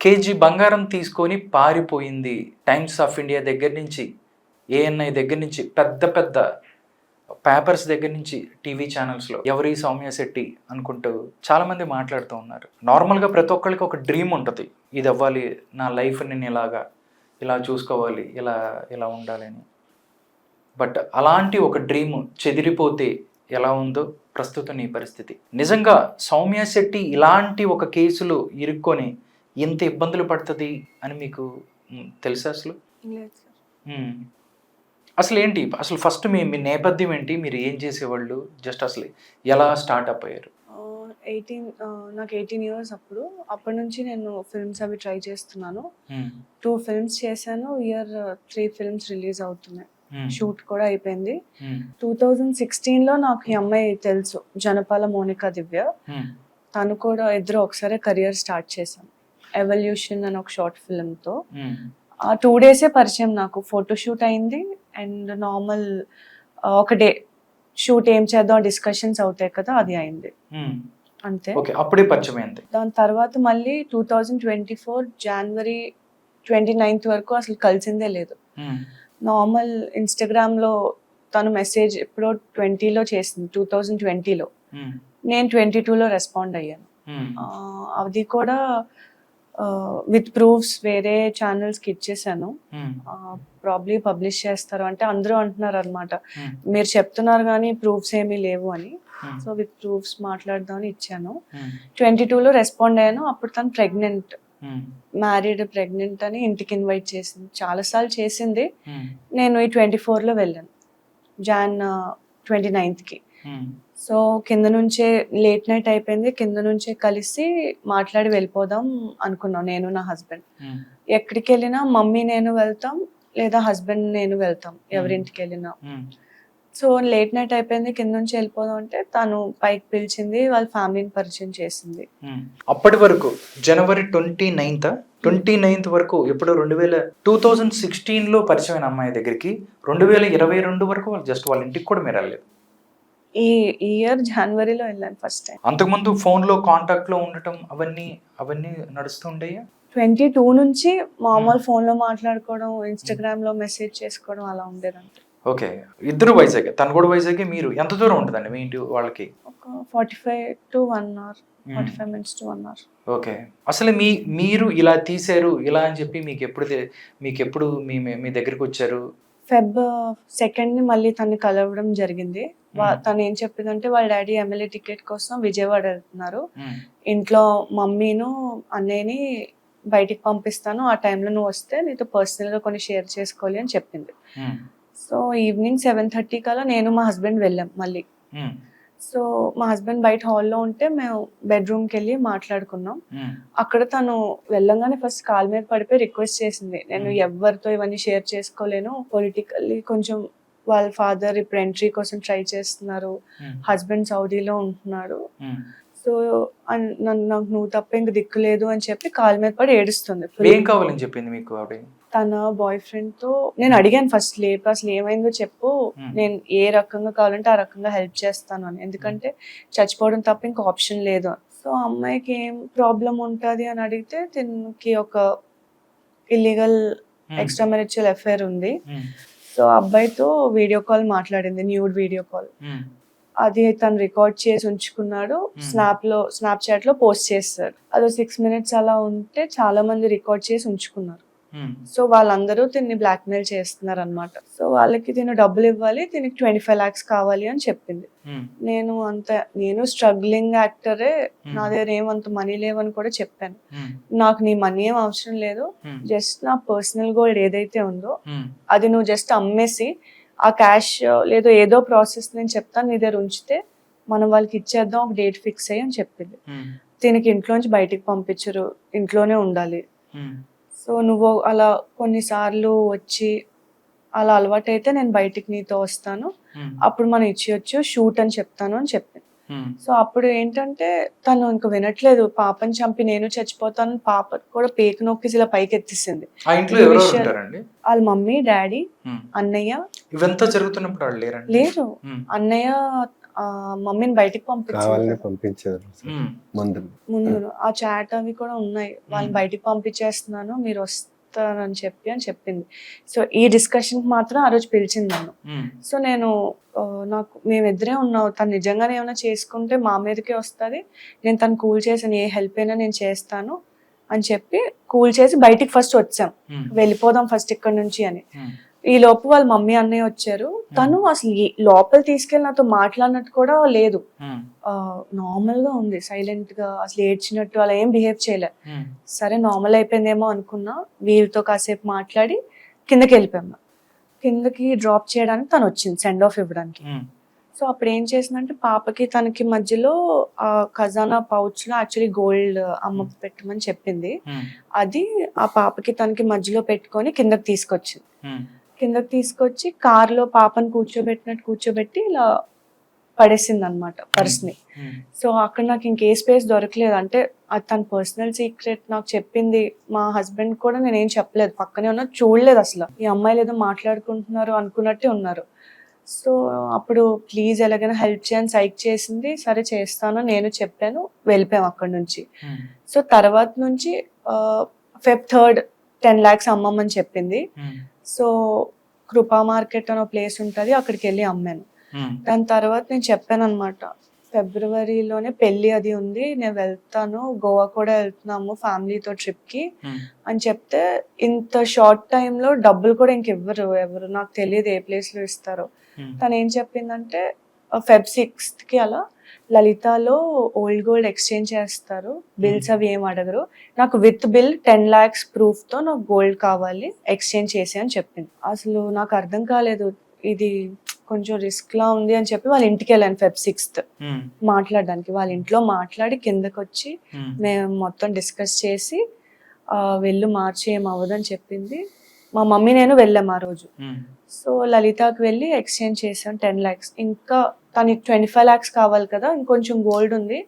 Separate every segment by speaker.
Speaker 1: KG బంగారం తీసుకొని పారిపోయింది టైమ్స్ ఆఫ్ ఇండియా దగ్గర నుంచి ఏఎన్ఐ దగ్గర నుంచి పెద్ద పెద్ద పేపర్స్ దగ్గర నుంచి టీవీ ఛానల్స్లో. ఎవరి సౌమ్య శెట్టి అనుకుంటూ చాలామంది మాట్లాడుతూ ఉన్నారు. నార్మల్గా ప్రతి ఒక్కరికి ఒక డ్రీమ్ ఉంటుంది. ఇది అవ్వాలి నా లైఫ్ నేను ఇలాగా ఇలా చూసుకోవాలి ఇలా ఇలా ఉండాలని బట్ అలాంటి ఒక డ్రీమ్ చెదిరిపోతే ఎలా ఉందో ప్రస్తుతం నీ పరిస్థితి. నిజంగా సౌమ్య శెట్టి ఇలాంటి ఒక కేసులో ఇరుక్కొని ఇంత ఇబ్బందులు పడుతుంది అని మీకు తెలుసా అసలు. అసలు ఏంటి? అసలు ఫస్ట్ మీ మీ నేపథ్యం ఏంటి? మీరు ఏం చేసేవాళ్ళు? జస్ట్ అసలు ఎలా స్టార్ట్అప్ అయ్యారు?
Speaker 2: ఎయిటీన్ నాకు ఎయిటీన్ ఇయర్స్ అప్పుడు. అప్పటి నుంచి నేను ఫిల్మ్స్ అవి ట్రై చేస్తున్నాను. టూ ఫిల్మ్స్ చేశాను. ఇయర్ త్రీ ఫిల్మ్స్ రిలీజ్ అవుతున్నాయి. షూట్ కూడా అయిపోయింది. టూ థౌజండ్ సిక్స్టీన్లో నాకు ఈ అమ్మాయి తెలుసు. జనపాల మోనికా దివ్య. తను కూడా ఇద్దరు ఒకసారి కెరియర్ స్టార్ట్ చేశాం. ఎవల్యూషన్ అని ఒక షార్ట్ ఫిల్మ్తో
Speaker 1: మ్,
Speaker 2: ఆ టూ డేసే పరిచయం నాకు. ఫోటో షూట్ అయింది అండ్ నార్మల్ ఒక డే షూట్ ఏం చేద్దాం డిస్కషన్స్ అవుతాయి కదా అది అయింది.
Speaker 1: మ్.
Speaker 2: అంతే.
Speaker 1: ఓకే అప్పుడే పరిచయం అయింది.
Speaker 2: దాని తర్వాత మళ్ళీ two thousand twenty four January twenty ninth వరకు అసలు కలిసిందే లేదు. నార్మల్ ఇన్స్టాగ్రామ్లో తను మెసేజ్ ఎప్పుడో ట్వంటీలో చేసింది టూ థౌజండ్ ట్వంటీలో నేను ట్వంటీ టూలో రెస్పాండ్ అయ్యాను. అది కూడా విత్ ప్రూఫ్స్ వేరే ఛానల్స్కి ఇచ్చేసాను. ప్రాబ్లీ పబ్లిష్ చేస్తారు అంటే అందరూ అంటున్నారు అనమాట
Speaker 1: మ్,
Speaker 2: మీరు చెప్తున్నారు కానీ ప్రూఫ్స్ ఏమీ లేవు అని. సో విత్ ప్రూఫ్స్ మాట్లాడదామని ఇచ్చాను. ట్వంటీ టూలో రెస్పాండ్ అయ్యాను. అప్పుడు తను ప్రెగ్నెంట్ మ్యారీడ్ ప్రెగ్నెంట్ అని ఇంటికి ఇన్వైట్ చేసింది. చాలాసార్లు చేసింది.
Speaker 1: మ్,
Speaker 2: నేను ఈ ట్వంటీ ఫోర్లో వెళ్ళాను. జాన్ ట్వంటీ నైన్త్కి
Speaker 1: మ్,
Speaker 2: సో కింద నుంచే లేట్ నైట్ అయిపోయింది. కింద నుంచే కలిసి మాట్లాడి వెళ్ళిపోదాం అనుకున్నాం నేను నా హస్బెండ్ ఎక్కడికి వెళ్ళినా మమ్మీ నేను వెళ్తాం లేదా హస్బెండ్ నేను వెళ్తాం ఎవరింటికి వెళ్ళినా. సో లేట్ నైట్ అయిపోయింది. కింద నుంచి వెళ్ళిపోదాం అంటే తను పైకి పిలిచింది వాళ్ళ ఫ్యామిలీని పరిచయం చేసింది.
Speaker 1: అప్పటి వరకు January twenty ninth twenty ninth వరకు ఎప్పుడు రెండు వేల టూ థౌజండ్ సిక్స్టీన్లో పరిచయమైన అమ్మాయి దగ్గరికి రెండు వేల ఇరవై రెండు వరకు వాళ్ళు జస్ట్ వాళ్ళ ఇంటికి కూడా మీరు వెళ్ళలేదు.
Speaker 2: ఈ ఇయర్ జనవరిలో వెళ్ళాను ఫస్ట్ టైం
Speaker 1: అంతకుముందు ఫోన్లో కాంటాక్ట్లో ఉండటం అవన్నీ అవన్నీ నడుస్తూ ఉండేయా?
Speaker 2: ట్వంటీ టూ నుంచి మామూలు ఫోన్లో మాట్లాడుకోవడం ఇన్స్టాగ్రామ్లో మెసేజ్ చేసుకోవడం అలా ఉండేదంటే.
Speaker 1: ఓకే. ఇద్దరు వైజాగ్ తను కూడా వైజాగ్ మీరు ఎంత దూరం ఉంటుందండి మీ ఇంటి వాళ్ళకి?
Speaker 2: ఒక forty five to one hour forty five minutes to one hour
Speaker 1: okay. అసలు మీ మీరు ఇలా తీశారు ఇలా అని చెప్పి మీకు ఎప్పుడు మీకు ఎప్పుడు మీ- మీ దగ్గరికి వచ్చారు?
Speaker 2: ఫెబ్ సెకండ్ని మళ్ళీ తన్ని కలవడం జరిగింది
Speaker 1: మ్మ్.
Speaker 2: తను ఏం చెప్పిందంటే వాళ్ళ డాడీ ఎమ్మెల్యే టికెట్ కోసం విజయవాడ వెళ్తున్నారు
Speaker 1: మ్మ్.
Speaker 2: ఇంట్లో మమ్మీను అన్నయ్యని బయటికి పంపిస్తాను ఆ టైంలో నువ్వు వస్తే నీతో personal గా కొన్ని షేర్ చేసుకోవాలి అని చెప్పింది. సో ఈవినింగ్ సెవెన్ థర్టీ కల్లా నేను మా హస్బెండ్ వెళ్ళాం మళ్ళీ
Speaker 1: మ్మ్.
Speaker 2: సో మా హస్బెండ్ బయట హాల్లో ఉంటే మేము బెడ్రూమ్కి వెళ్ళి మాట్లాడుకున్నాం. అక్కడ తను వెళ్ళంగానే ఫస్ట్ కాల్ మీద పడిపోయి రిక్వెస్ట్ చేసింది నేను. ఎవరితో ఇవన్నీ షేర్ చేసుకోలేను పొలిటికల్లీ కొంచెం వాళ్ళ ఫాదర్ ఇప్పుడు ఎంట్రీ కోసం ట్రై చేస్తున్నారు. హస్బెండ్ సౌదీలో ఉంటున్నాడు
Speaker 1: మ్మ్.
Speaker 2: సో నన్ను నాకు నువ్వు తప్ప ఇంక దిక్కు లేదు అని చెప్పి కాల్ మీద పడి ఏడుస్తుంది
Speaker 1: ఏం కావాలని చెప్పింది మీకు ఆవిడ
Speaker 2: తన బాయ్ ఫ్రెండ్తో నేను అడిగాను ఫస్ట్ లేపు అసలు ఏమైందో చెప్పు
Speaker 1: Hmm.
Speaker 2: నేను ఏ రకంగా కావాలంటే ఆ రకంగా హెల్ప్ చేస్తాను అని ఎందుకంటే చచ్చిపోవడం తప్ప ఇంకో ఆప్షన్ లేదు సో అమ్మాయికి ఏం ప్రాబ్లం ఉంటుంది అని అడిగితే దీనికి ఒక ఇల్లీగల్. ఎక్స్ట్రా మెరిచువల్ అఫేర్ ఉంది
Speaker 1: మ్మ్.
Speaker 2: సో అబ్బాయితో వీడియో కాల్ మాట్లాడింది న్యూడ్ వీడియో కాల్. అది తను రికార్డ్ చేసి ఉంచుకున్నాడు
Speaker 1: Hmm.
Speaker 2: స్నాప్లో స్నాప్ చాట్లో పోస్ట్ చేస్తారు అదో సిక్స్ మినిట్స్ అలా ఉంటే చాలా మంది రికార్డ్ చేసి ఉంచుకున్నారు. సో వాళ్ళందరూ దీన్ని బ్లాక్మెయిల్ చేస్తున్నారు అనమాట సో వాళ్ళకి తిను డబ్బులు ఇవ్వాలి దీనికి ట్వంటీ ఫైవ్ లాక్స్ కావాలి అని చెప్పింది
Speaker 1: మ్మ్.
Speaker 2: నేను అంత నేను స్ట్రగ్లింగ్ యాక్టరే
Speaker 1: Hmm.
Speaker 2: నా దగ్గర ఏమంత మనీ లేవని కూడా చెప్పాను. నాకు నీ మనీ ఏం అవసరం లేదు. జస్ట్ నా పర్సనల్ గోల్డ్ ఏదైతే ఉందో. అది నువ్వు జస్ట్ అమ్మేసి ఆ క్యాష్ లేదో ఏదో ప్రాసెస్ నేను చెప్తాను నీ దగ్గర ఉంచితే మనం వాళ్ళకి ఇచ్చేద్దాం ఒక డేట్ ఫిక్స్ అయ్యి అని చెప్పింది. దీనికి ఇంట్లోంచి బయటికి పంపించరు ఇంట్లోనే ఉండాలి. సో నువ్వు అలా కొన్నిసార్లు వచ్చి అలా అలవాటు అయితే నేను బయటికి నీతో వస్తాను. అప్పుడు మనం ఇచ్చేయచ్చు షూట్ అని చెప్తాను అని చెప్పింది
Speaker 1: మ్మ్.
Speaker 2: సో అప్పుడు ఏంటంటే తను ఇంకా వినట్లేదు. పాపని చంపి నేను చచ్చిపోతాను. పాప కూడా పేక నొక్కి ఇలా పైకి ఎత్తిసింది. వాళ్ళ మమ్మీ డాడీ. అన్నయ్య.
Speaker 1: ఇవంతా జరుగుతున్నప్పుడు
Speaker 2: లేరు. అన్నయ్య మమ్మీని బయటికి పంపించారు
Speaker 3: ముందు.
Speaker 2: ముందు ఆ చాట్ అవి కూడా ఉన్నాయి. వాళ్ళని. బయటికి పంపించేస్తున్నాను మీరు వస్తారని చెప్పి అని చెప్పింది. సో ఈ డిస్కషన్ మాత్రం ఆ రోజు పిలిచింది నన్ను. సో నేను నాకు మేమిద్దరే ఉన్నాం. తను నిజంగానే ఏమైనా చేసుకుంటే మా మీదకే వస్తుంది. నేను తను కూల్ చేసాను ఏ హెల్ప్ అయినా నేను చేస్తాను అని చెప్పి కూల్ చేసి బయటికి ఫస్ట్ వచ్చాం. వెళ్ళిపోదాం ఫస్ట్ ఇక్కడ నుంచి అని. ఈ లోపు వాళ్ళ మమ్మీ అన్నయ్య వచ్చారు. తను అసలు లోపల తీసుకెళ్ళి నాతో మాట్లాడినట్టు కూడా లేదు. నార్మల్గా ఉంది. సైలెంట్గా అసలు ఏడ్చినట్టు అలా ఏం బిహేవ్ చేయలే. సరే నార్మల్ అయిపోయిందేమో అనుకున్నా. వీళ్ళతో కాసేపు మాట్లాడి కిందకి వెళ్ళిపోయాము కిందకి డ్రాప్ చేయడానికి తను వచ్చింది సెండ్ ఆఫ్ ఇవ్వడానికి. సో అప్పుడు ఏం చేసిందంటే పాపకి తనకి మధ్యలో ఆ ఖజానా పౌచ్లో యాక్చువల్లీ గోల్డ్ అమ్మ పెట్టమని చెప్పింది. అది ఆ పాపకి తనకి మధ్యలో పెట్టుకొని కిందకి తీసుకొచ్చింది. కిందకి తీసుకొచ్చి కార్లో పాపని కూర్చోబెట్టినట్టు కూర్చోబెట్టి ఇలా పడేసింది అనమాట పర్స్ని
Speaker 1: ఉమ్,
Speaker 2: సో అక్కడ నాకు ఇంకే స్పేస్ దొరకలేదు. అంటే అది తన పర్సనల్ సీక్రెట్ నాకు చెప్పింది మా హస్బెండ్ కూడా నేనేం చెప్పలేదు. పక్కనే ఉన్నా చూడలేదు అసలు. ఈ అమ్మాయిలు ఏదో మాట్లాడుకుంటున్నారు అనుకున్నట్టే ఉన్నారు. సో అప్పుడు ప్లీజ్ ఎలాగైనా హెల్ప్ చేయని సైక్ చేసింది. సరే చేస్తాను నేను చెప్పాను వెళ్ళిపోయాం అక్కడ నుంచి.
Speaker 1: ఉమ్,
Speaker 2: సో తర్వాత నుంచి ఫెబ్ థర్డ్ టెన్ ల్యాక్స్ అమ్మమ్మని చెప్పింది. సో కృపా మార్కెట్ అనే ప్లేస్ ఉంటుంది అక్కడికి వెళ్ళి అమ్మాను. దాని తర్వాత నేను చెప్పాను అనమాట ఫిబ్రవరిలోనే పెళ్ళి అది ఉంది నేను వెళ్తాను గోవా కూడా వెళ్తున్నాము ఫ్యామిలీతో ట్రిప్కి
Speaker 1: ఉమ్,
Speaker 2: అని చెప్తే ఇంత షార్ట్ టైంలో డబ్బులు కూడా ఇంక ఇవ్వరు ఎవరు నాకు తెలియదు ఏ ప్లేస్లో ఇస్తారో. తను ఏం చెప్పిందంటే ఫెబ్ సిక్స్త్కి అలా లలితాలో ఓల్డ్ గోల్డ్ ఎక్స్చేంజ్ చేస్తారు. బిల్స్ అవి ఏం అడగరు. నాకు విత్ బిల్ టెన్ లాక్స్ ప్రూఫ్తో నాకు గోల్డ్ కావాలి ఎక్స్చేంజ్ చేసి అని చెప్పింది. అసలు నాకు అర్థం కాలేదు. ఇది కొంచెం రిస్క్ లా ఉంది అని చెప్పి వాళ్ళ ఇంటికి వెళ్ళాను ఫెబ్ సిక్స్త్.
Speaker 1: ఉమ్,
Speaker 2: మాట్లాడడానికి వాళ్ళ ఇంట్లో మాట్లాడి కిందకి వచ్చి
Speaker 1: ఉమ్,
Speaker 2: మేము మొత్తం డిస్కస్ చేసి వెళ్ళు మార్చి ఏం అవ్వదని చెప్పింది. మా మమ్మీ నేను వెళ్ళాం ఆ రోజు. సో లలితాకి వెళ్ళి ఎక్స్చేంజ్ చేసాం టెన్ ల్యాక్స్ ఇంకా తనకి ట్వంటీ ఫైవ్ ల్యాక్స్ కావాలి కదా ఇంకొంచెం గోల్డ్ ఉంది.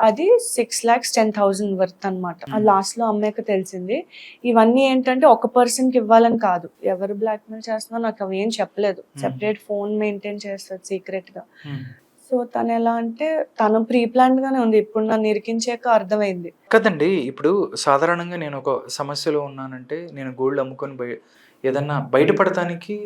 Speaker 2: అది six lakhs ten thousand worth అనమాట అది లాస్ట్లో అమ్మాయికి తెలిసింది. ఇవన్నీ ఏంటంటే ఒక పర్సన్కి ఇవ్వాలని కాదు. ఎవరు బ్లాక్మెయిల్ చేస్తున్నా నాకు అవి ఏం చెప్పలేదు. సెపరేట్ ఫోన్ మెయింటైన్ చేస్తుంది సీక్రెట్గా.
Speaker 1: ఉమ్.
Speaker 2: సో తను ఎలా అంటే తను ప్రీ ప్లాన్ గానే ఉంది. ఇప్పుడు నన్ను ఇరికించాక అర్థమైంది.
Speaker 1: కదండి ఇప్పుడు సాధారణంగా నేను ఒక సమస్యలో ఉన్నానంటే నేను గోల్డ్ అమ్ముకొని ఏదన్నా బయటపడటానికి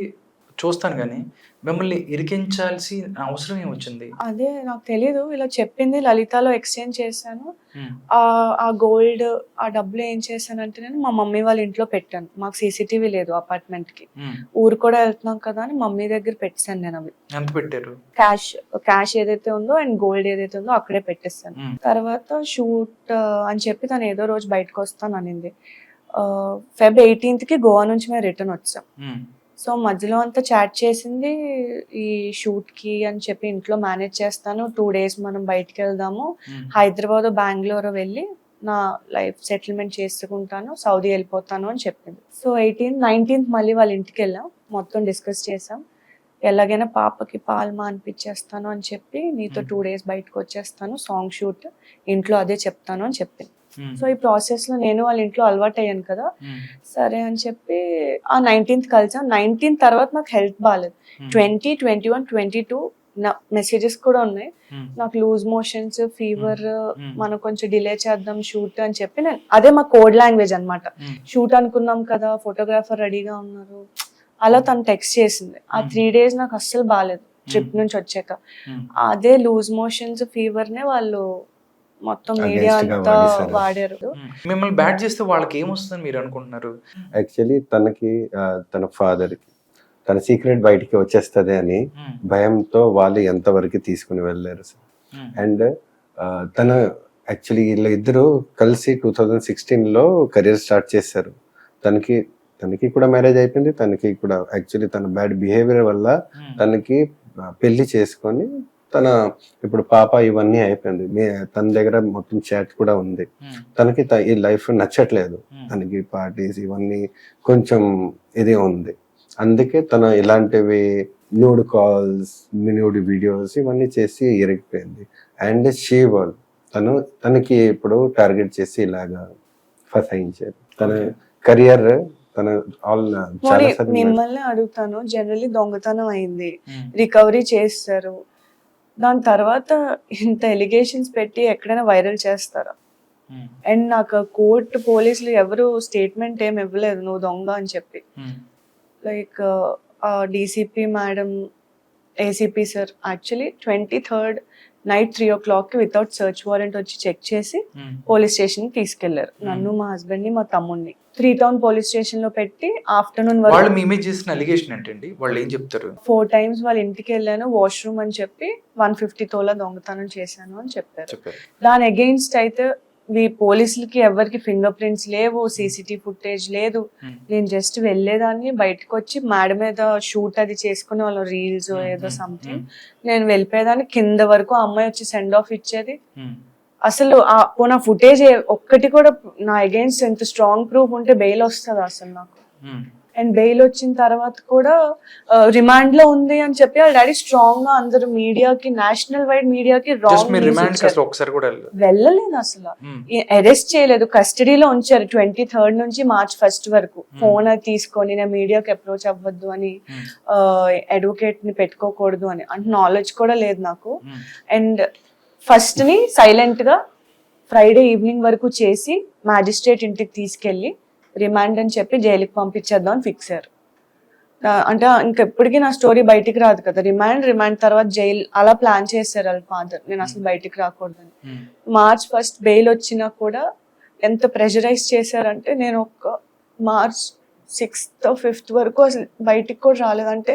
Speaker 1: చూస్తాను కానీ మిమ్మల్ని ఇరికించాల్సి అవసరం ఏమొచ్చింది?
Speaker 2: అదే నాకు తెలీదు. ఇలా చెప్పింది లలితాలో ఎక్స్చేంజ్ చేశాను. ఆ గోల్డ్ ఆ డబ్బులు ఏం చేశానంటే నేను మా మమ్మీ వాళ్ళ ఇంట్లో పెట్టాను. మాకు సీసీటీవీ లేదు
Speaker 1: అపార్ట్మెంట్కి.
Speaker 2: ఊరు కూడా వెళ్తున్నాం కదా అని మమ్మీ దగ్గర పెట్టాను నేను అవి.
Speaker 1: ఎంత పెట్టారు?
Speaker 2: క్యాష్ క్యాష్ ఏదైతే ఉందో అండ్ గోల్డ్ ఏదైతే ఉందో అక్కడే పెట్టేస్తాను తర్వాత షూట్ అని చెప్పి తను ఏదో రోజు బయటకు వస్తాను అనింది ఫెబ్ ఎయిటీన్త్కి గోవా నుంచి మేము రిటర్న్ వచ్చాం. సో మధ్యలో అంతా చాట్ చేసింది ఈ షూట్కి అని చెప్పి ఇంట్లో మేనేజ్ చేస్తాను. టూ డేస్ మనం బయటికి వెళ్దాము. హైదరాబాద్ బెంగళూరు వెళ్ళి నా లైఫ్ సెటిల్మెంట్ చేసుకుంటాను. సౌదీ వెళ్ళిపోతాను అని చెప్పింది. సో ఎయిటీన్త్ నైన్టీన్త్ మళ్ళీ వాళ్ళ ఇంటికి వెళ్ళాం. మొత్తం డిస్కస్ చేసాం. ఎలాగైనా పాపకి పాలు మానిపించేస్తాను అని చెప్పి నీతో టూ డేస్ బయటకు వచ్చేస్తాను. సాంగ్ షూట్ ఇంట్లో అదే చెప్తాను అని చెప్పింది. సో ఈ ప్రాసెస్లో నేను వాళ్ళ ఇంట్లో అలవాటు అయ్యాను కదా.
Speaker 1: ఉమ్,
Speaker 2: సరే అని చెప్పి ఆ నైన్టీన్త్ కలిసాం. నైన్టీన్త్ తర్వాత నాకు హెల్త్ బాగాలేదు
Speaker 1: ఉమ్,
Speaker 2: twenty twenty one twenty two నా మెసేజెస్ కూడా ఉన్నాయి. నాకు లూజ్ మోషన్స్ ఫీవర్
Speaker 1: Hmm.
Speaker 2: మనం కొంచెం డిలే చేద్దాం షూట్ అని చెప్పి నేను అదే మా కోడ్ లాంగ్వేజ్ అన్నమాట.
Speaker 1: ఉమ్,
Speaker 2: షూట్ అనుకున్నాం కదా ఫోటోగ్రాఫర్ రెడీగా ఉన్నారు. అలా తను టెక్స్ట్ చేసింది. ఆ
Speaker 1: Hmm.
Speaker 2: త్రీ డేస్ నాకు అస్సలు బాగాలేదు ట్రిప్ నుంచి వచ్చాక. అదే లూజ్ మోషన్స్ ఫీవర్ నే వాళ్ళు మొత్తం మీడియా అంతా. వాడారు.
Speaker 1: మిమ్మల్ని బ్యాట్ చేస్తే వాళ్ళకి ఏమొస్తుందని మీరు అనుకుంటున్నారు?
Speaker 3: యాక్చువల్లీ తనకి తన ఫాదర్కి తన సీక్రెట్ బయటికి వచ్చేస్తది అని భయంతో వాళ్ళు ఎంతవరకు తీసుకుని వెళ్ళారు సార్. అండ్ తన యాక్చువల్లీ వీళ్ళ ఇద్దరు కలిసి టూ థౌజండ్ సిక్స్టీన్లో కెరీర్ స్టార్ట్ చేశారు. తనకి తనకి కూడా మ్యారేజ్ అయిపోయింది తనకి కూడా యాక్చువల్లీ తన బ్యాడ్ బిహేవియర్ వల్ల తనకి పెళ్ళి చేసుకొని తన ఇప్పుడు పాప ఇవన్నీ అయిపోయింది. మీ తన దగ్గర మొత్తం చాట్ కూడా ఉంది.
Speaker 1: ఉమ్,
Speaker 3: తనకి త- ఈ లైఫ్ నచ్చట్లేదు.
Speaker 1: ఉమ్,
Speaker 3: తనకి పార్టీస్ ఇవన్నీ కొంచెం ఇది ఉంది. అందుకే తను ఇలాంటివి న్యూడ్ కాల్స్ న్యూడ్ వీడియోస్ ఇవన్నీ చేసి ఇరిగిపోయింది. అండ్ షీ వల్ తను తనకి ఇప్పుడు టార్గెట్ చేసి ఇలాగా ఫసాయించారు. తన. కెరియర్ తన ఆల్
Speaker 2: మిమ్మల్ని అడుగుతాను. జనరల్లీ దొంగతనం అయింది. రికవరీ చేస్తారు. దాని తర్వాత ఇంత ఎలిగేషన్స్ పెట్టి ఎక్కడైనా వైరల్ చేస్తారా? అండ్ నాకు కోర్టు పోలీసులు ఎవరు స్టేట్మెంట్ ఏం ఇవ్వలేదు నువ్వు దొంగ అని చెప్పి. Like DCP madam ACP sir actually twenty third night three ఓ క్లాక్కి వితౌట్ సర్చ్ వారెంట్ వచ్చి చెక్ చేసి పోలీస్ స్టేషన్ తీసుకెళ్ళారు. నన్ను మా హస్బెండ్ని మా తమ్ముడిని త్రీ టౌన్ పోలీస్ స్టేషన్లో పెట్టి ఆఫ్టర్నూన్
Speaker 1: వాళ్ళు చేసిన అలిగేషన్ ఏంటండి? వాళ్ళు ఏం చెప్తారు?
Speaker 2: ఫోర్ టైమ్స్ వాళ్ళ ఇంటికి వెళ్ళాను వాష్రూమ్ అని చెప్పి వన్ ఫిఫ్టీ తోలా దొంగతనం చేశాను అని చెప్పారు.
Speaker 1: చెప్పారు.
Speaker 2: దాని అగెయిన్స్ట్ అయితే ఈ పోలీసులకి ఎవరికి ఫింగర్ ప్రింట్స్ లేవు సీసీటీవీ ఫుటేజ్ లేదు.
Speaker 1: ఉమ్,
Speaker 2: నేను జస్ట్ వెళ్ళేదాన్ని బయటకు వచ్చి మేడ మీద షూట్ అది చేసుకునే వాళ్ళం రీల్స్
Speaker 1: ఉమ్,
Speaker 2: ఏదో సంథింగ్
Speaker 1: ఉమ్,
Speaker 2: నేను వెళ్ళిపోయేదాన్ని కింద వరకు అమ్మాయి వచ్చి సెండ్ ఆఫ్ ఇచ్చేది. అసలు ఆ పోనా ఫుటేజ్ ఒక్కటి కూడా నా అగేన్స్ట్ ఎంత స్ట్రాంగ్ ప్రూఫ్ ఉంటే బెయిల్ వస్తుంది అసలు నాకు? అండ్ బెయిల్ వచ్చిన తర్వాత కూడా రిమాండ్లో ఉంది అని చెప్పి వాళ్ళ డాడీ స్ట్రాంగ్గా అందరు మీడియాకి నేషనల్ వైడ్ మీడియాకి
Speaker 1: వెళ్ళలేదు.
Speaker 2: అసలు. అరెస్ట్ చేయలేదు. కస్టడీలో ఉంచారు. ట్వంటీ థర్డ్ నుంచి మార్చ్ ఫస్ట్ వరకు. ఫోన్ అది తీసుకొని నేను మీడియాకి అప్రోచ్ అవ్వద్దు అని అడ్వకేట్ని పెట్టుకోకూడదు అని. అంటే నాలెడ్జ్ కూడా లేదు నాకు. అండ్ ఫస్ట్ని సైలెంట్గా ఫ్రైడే ఈవినింగ్ వరకు చేసి మ్యాజిస్ట్రేట్ ఇంటికి తీసుకెళ్ళి రిమాండ్ అని చెప్పి జైలుకి పంపించేద్దాం అని ఫిక్స్ అయ్యారు. అంటే ఇంకెప్పటికీ నా స్టోరీ బయటికి రాదు కదా. రిమాండ్ రిమాండ్ తర్వాత జైలు అలా ప్లాన్ చేశారు వాళ్ళ ఫాదర్ నేను అసలు బయటికి రాకూడదని.
Speaker 1: ఉమ్,
Speaker 2: మార్చ్ ఫస్ట్ బెయిల్ వచ్చినా కూడా ఎంత ప్రెషరైజ్ చేశారంటే నేను ఒక మార్చ్ సిక్స్త్ ఫిఫ్త్ వరకు అసలు బయటికి కూడా రాలేదంటే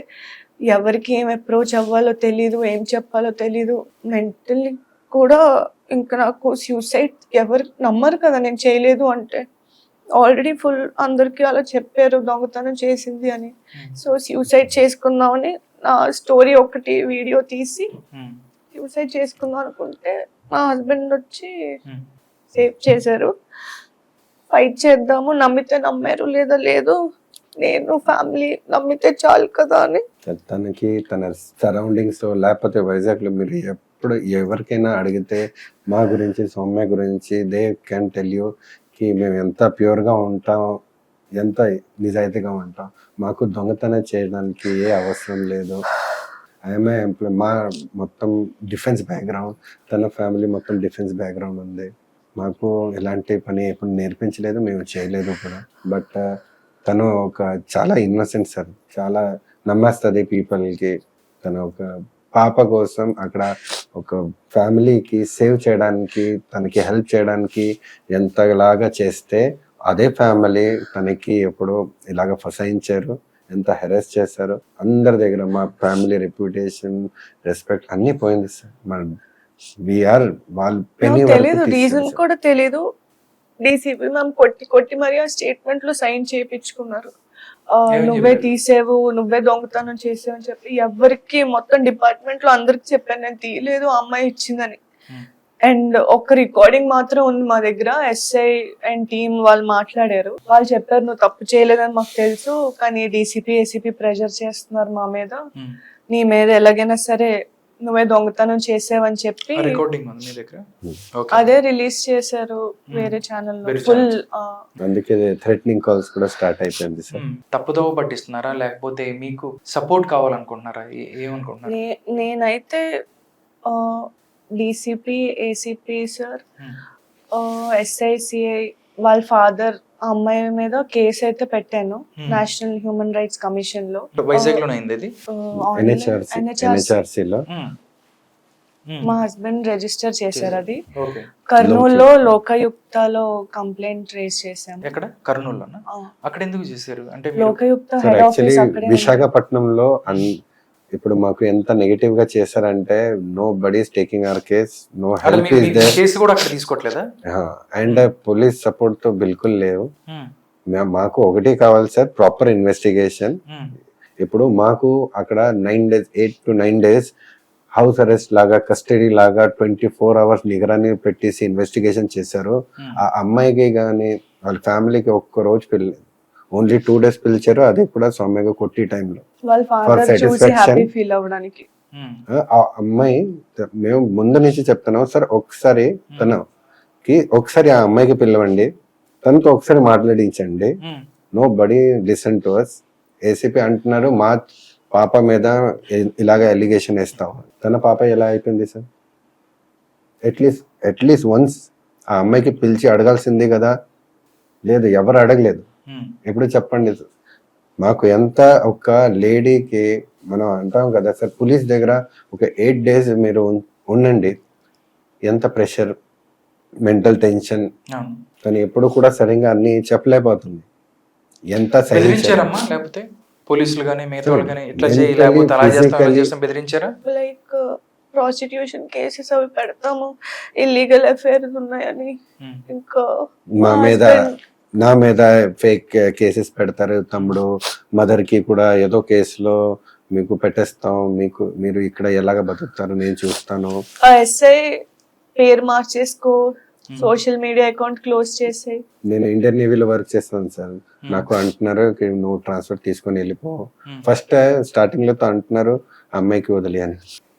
Speaker 2: ఎవరికి ఏం అప్రోచ్ అవ్వాలో తెలీదు ఏం చెప్పాలో తెలీదు. మెంటల్లీ కూడా ఇంకా నాకు సూసైడ్ ఎవరు నమ్మరు కదా. నేను చేయలేదు అంటే ఆల్రెడీ ఫుల్ అందరికీ అలా చెప్పారు దొంగతనం చేసింది అని.
Speaker 1: ఉమ్,
Speaker 2: సో సూసైడ్ చేసుకుందామని నా స్టోరీ ఒకటి వీడియో తీసి సూసైడ్ చేసుకుందాం అనుకుంటే మా హస్బెండ్ వచ్చి సేవ్ చేశారు. ఫైట్ చేద్దాము నమ్మితే నమ్మారు లేదా లేదు నేను ఫ్యామిలీ నమ్మితే చాలు కదా అని.
Speaker 3: తనకి తన సరౌండింగ్స్ లేకపోతే వైజాగ్లో మీరు ఎప్పుడు ఎవరికైనా అడిగితే మా గురించి సౌమ్య గురించి దే క్యాన్ టెల్ యూ కి మేము ఎంత ప్యూర్గా ఉంటాం ఎంత నిజాయితీగా ఉంటాం మాకు దొంగతనం చేయడానికి ఏ అవసరం లేదు. ఆమె ఎంప్లాయ్ మా మొత్తం డిఫెన్స్ బ్యాక్గ్రౌండ్ తన ఫ్యామిలీ మొత్తం డిఫెన్స్ బ్యాక్గ్రౌండ్ ఉంది. మాకు ఎలాంటి పని ఎప్పుడు నేర్పించలేదు మేము చేయలేదు కూడా. బట్ uh, తను ఒక చాలా ఇన్నోసెంట్ సార్. చాలా నమ్మేస్తుంది పీపుల్కి. తను ఒక పాప కోసం అక్కడ ఒక ఫ్యామిలీకి సేవ్ చేయడానికి తనకి హెల్ప్ చేయడానికి ఎంతలాగా చేస్తే అదే ఫ్యామిలీ తనకి ఎప్పుడు ఇలాగ ఫసాయించారు ఎంత హెరాస్ చేశారు అందరి దగ్గర మా ఫ్యామిలీ రెప్యుటేషన్ రెస్పెక్ట్ అన్ని పోయింది సార్. మన విఆర్ వాళ్ళ
Speaker 2: తెలీదు రీజన్ కూడా తెలీదు. డీసీపీ మ్యామ్ కొట్టి కొట్టి మరి ఆ స్టేట్మెంట్లో సైన్ చేయించుకున్నారు. నువ్వే? తీసేవు నువ్వే దొంగతనం చేసావు అని చెప్పి ఎవరికి మొత్తం డిపార్ట్మెంట్లో అందరికి చెప్పాను. నేను తీయలేదు అమ్మాయి ఇచ్చిందని. అండ్ ఒక రికార్డింగ్ మాత్రం ఉంది మా దగ్గర. ఎస్ఐ అండ్ టీమ్ వాళ్ళు మాట్లాడారు. వాళ్ళు చెప్పారు నువ్వు తప్పు చేయలేదని మాకు తెలుసు కానీ డీసీపీ ఏసీపీ ప్రెషర్ చేస్తున్నారు మా మీద. నీ మీద ఎలాగైనా సరే నువ్వే దొంగతనం చేసావని చెప్పి
Speaker 1: ఆ రికార్డింగ్ ఉంది మీ దగ్గర? ఓకే
Speaker 2: అదే రిలీజ్ చేశారు వేరే ఛానల్ ఫుల్
Speaker 3: అందుకే థ్రెటనింగ్ కాల్స్ కూడా స్టార్ట్ అయిపోయింది సార్
Speaker 1: ఉమ్, తప్పుదోవ పట్టిస్తున్నారా? లేకపోతే మీకు సపోర్ట్ కావాలనుకుంటున్నారా? ఏమనుకుంటున్నారు?
Speaker 2: నేనైతే DCP ACP sir SI CI వాళ్ళ ఫాదర్ అమ్మాయి మీద కేసు అయితే పెట్టాను
Speaker 1: Hmm.
Speaker 2: నేషనల్ హ్యూమన్ రైట్స్ కమిషన్లో
Speaker 1: వైజాగ్
Speaker 3: ఎన్హెచ్ఆర్సీలో.
Speaker 1: ఉమ్,
Speaker 2: మా హస్బెండ్ రిజిస్టర్ చేశారు అది. కర్నూలులో లోకయుక్తలో కంప్లైంట్ రేస్ చేశాము.
Speaker 1: ఎక్కడ? కర్నూలులోనా?
Speaker 2: ఆ,
Speaker 1: అక్కడ ఎందుకు చేశారు? అంటే
Speaker 2: లోకయుక్త.
Speaker 3: విశాఖపట్నంలో ఇప్పుడు మాకు ఎంత నెగిటివ్గా చేశారంటే nobody's taking our case no help is
Speaker 1: case కూడా అక్కడ తీసుకోవట్లేదా?
Speaker 3: అండ్ పోలీస్ సపోర్ట్తో బిల్కుల్ లేవు. మా- మాకు ఒకటి కావాలి సార్ ప్రాపర్ ఇన్వెస్టిగేషన్
Speaker 1: ఉమ్,
Speaker 3: ఇప్పుడు మాకు అక్కడ nine days eight to nine days house arrest లాగా కస్టడీ లాగా ట్వంటీ ఫోర్ అవర్స్ నిగరాన్ని పెట్టేసి ఇన్వెస్టిగేషన్ చేశారు.
Speaker 1: ఉమ్,
Speaker 3: ఆ అమ్మాయికి కానీ వాళ్ళ ఫ్యామిలీకి ఒక్క రోజు ఓన్లీ టూ డేస్ పిలిచారు అది కూడా సౌమ్యగా కొట్టి టైంలో.
Speaker 2: ఫీల్ అవ్వడానికి.
Speaker 1: ఉమ్,
Speaker 3: ఆ అమ్మాయి మేము ముందు నుంచి చెప్తున్నాం సార్ ఒకసారి తనకి ఒకసారి ఆ అమ్మాయికి పిలవండి తనతో ఒకసారి మాట్లాడించండి. Nobody listen to us ACP అంటున్నారు మార్చ్ పాప మీద ఇలాగ ఎలిగేషన్ వేస్తాం. తన పాప ఎలా అయిపోయింది సార్? అట్లీస్ట్ అట్లీస్ట్ వన్స్ ఆ అమ్మాయికి పిలిచి అడగాల్సింది కదా. లేదు ఎవరు అడగలేదు.
Speaker 1: ఉమ్,
Speaker 3: ఎప్పుడు చెప్పండి? మాకు ఎంత ఒక లేడీకి మనం అంటాం కదా సార్ పోలీస్ దగ్గర ఒక ఎయిట్ డేస్ మీరు ఉండండి. ఎంత ప్రెషర్ మెంటల్ టెన్షన్?
Speaker 1: అవును
Speaker 3: కానీ ఎప్పుడు కూడా సరిగా అన్ని చెప్పలేకపోతుంది. ఎంత
Speaker 1: బెదిరించారమ్మా? లేకపోతే పోలీసులు కానీ మిగతా వాళ్ళు కానీ ఇట్లా చేయి
Speaker 3: Mentally,
Speaker 1: లేకపోతే అలా చేస్తాం అలా
Speaker 3: physically-
Speaker 1: చేస్తాం బెదిరించారా?
Speaker 2: లైక్ ప్రాస్టిట్యూషన్ కేసెస్ అవి పెడతాము. ఇల్లీగల్ అఫేర్స్ ఉన్నాయని.
Speaker 1: ఉమ్,
Speaker 2: ఇంకా
Speaker 3: మా మీద నా మీద ఫేక్ కేసెస్ పెడతారు. తమ్ముడు మదర్కి కూడా ఏదో కేసులో మీకు పెట్టేస్తాం. మీకు మీరు ఇక్కడ ఎలాగ బతుకుతారు నేను చూస్తాను.
Speaker 2: ఎస్ఐ పేరు మార్చేసుకో సోషల్ మీడియా అకౌంట్ క్లోజ్ చేసాయి
Speaker 3: నేను ఇండియన్ నేవీలో వర్క్ చేస్తాను సార్. నాకు అంటున్నారు "కి నువ్వు ట్రాన్స్ఫర్ తీసుకొని వెళ్ళిపో.
Speaker 1: Hmm.
Speaker 3: ఫస్ట్ స్టార్టింగ్లో తో అంటున్నారు అమ్మాయికి వదిలి అని.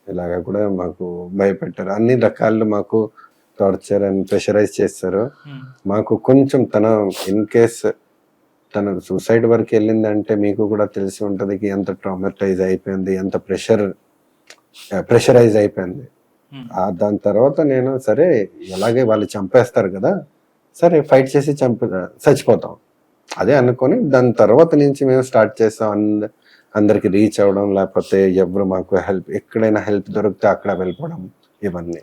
Speaker 3: ఇలాగా కూడా మాకు భయపెట్టారు. అన్ని రకాలు మాకు టార్చర్ అండ్ ప్రెషరైజ్ చేస్తారు.
Speaker 1: ఉమ్,
Speaker 3: మాకు కొంచెం తన ఇన్ కేస్ తన సూసైడ్ వరకు వెళ్ళిందంటే మీకు కూడా తెలిసి ఉంటది ఎంత ట్రామటైజ్ అయిపోయింది ఎంత ప్రెషర్ ప్రెషరైజ్ అయిపోయింది. ఆ దాని తర్వాత నేను సరే ఎలాగే వాళ్ళు చంపేస్తారు కదా సరే ఫైట్ చేసి చంప చచ్చిపోతాం. అదే అనుకొని దాని తర్వాత నుంచి మేము స్టార్ట్ చేస్తాం. అంద అందరికి రీచ్ అవ్వడం లేకపోతే ఎవరు మాకు హెల్ప్ ఎక్కడైనా హెల్ప్ దొరికితే అక్కడ వెళ్ళిపోవడం ఇవన్నీ.